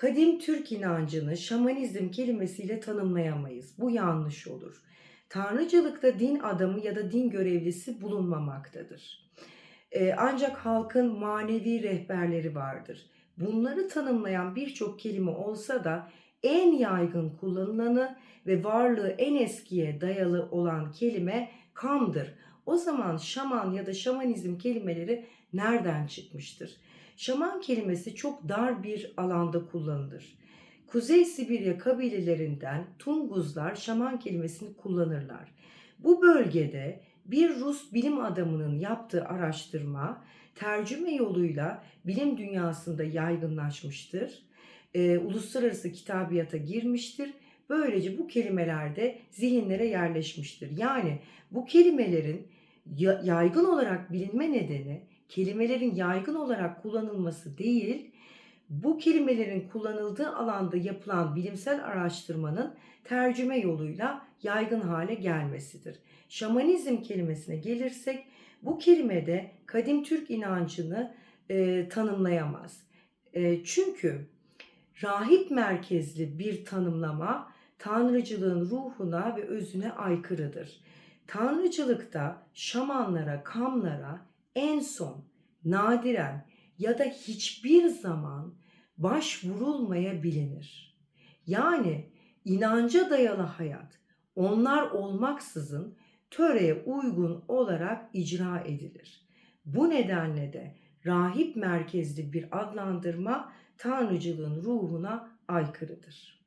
Kadim Türk inancını şamanizm kelimesiyle tanımlayamayız. Bu yanlış olur. Tanrıcılıkta din adamı ya da din görevlisi bulunmamaktadır. Ee, ancak halkın manevi rehberleri vardır. Bunları tanımlayan birçok kelime olsa da en yaygın kullanılanı ve varlığı en eskiye dayalı olan kelime kamdır. O zaman şaman ya da şamanizm kelimeleri nereden çıkmıştır? Şaman kelimesi çok dar bir alanda kullanılır. Kuzey Sibirya kabilelerinden Tunguzlar şaman kelimesini kullanırlar. Bu bölgede bir Rus bilim adamının yaptığı araştırma tercüme yoluyla bilim dünyasında yaygınlaşmıştır. Ee, uluslararası kitabiyata girmiştir. Böylece bu kelimeler de zihinlere yerleşmiştir. Yani bu kelimelerin yaygın olarak bilinme nedeni kelimelerin yaygın olarak kullanılması değil, bu kelimelerin kullanıldığı alanda yapılan bilimsel araştırmanın tercüme yoluyla yaygın hale gelmesidir. Şamanizm kelimesine gelirsek bu kelimede kadim Türk inancını e, tanımlayamaz. E, çünkü rahip merkezli bir tanımlama tanrıcılığın ruhuna ve özüne aykırıdır. Tanrıcılıkta şamanlara, kamlara en son, nadiren ya da hiçbir zaman başvurulmayabilir. Yani inanca dayalı hayat onlar olmaksızın töreye uygun olarak icra edilir. Bu nedenle de rahip merkezli bir adlandırma tanrıcılığın ruhuna aykırıdır.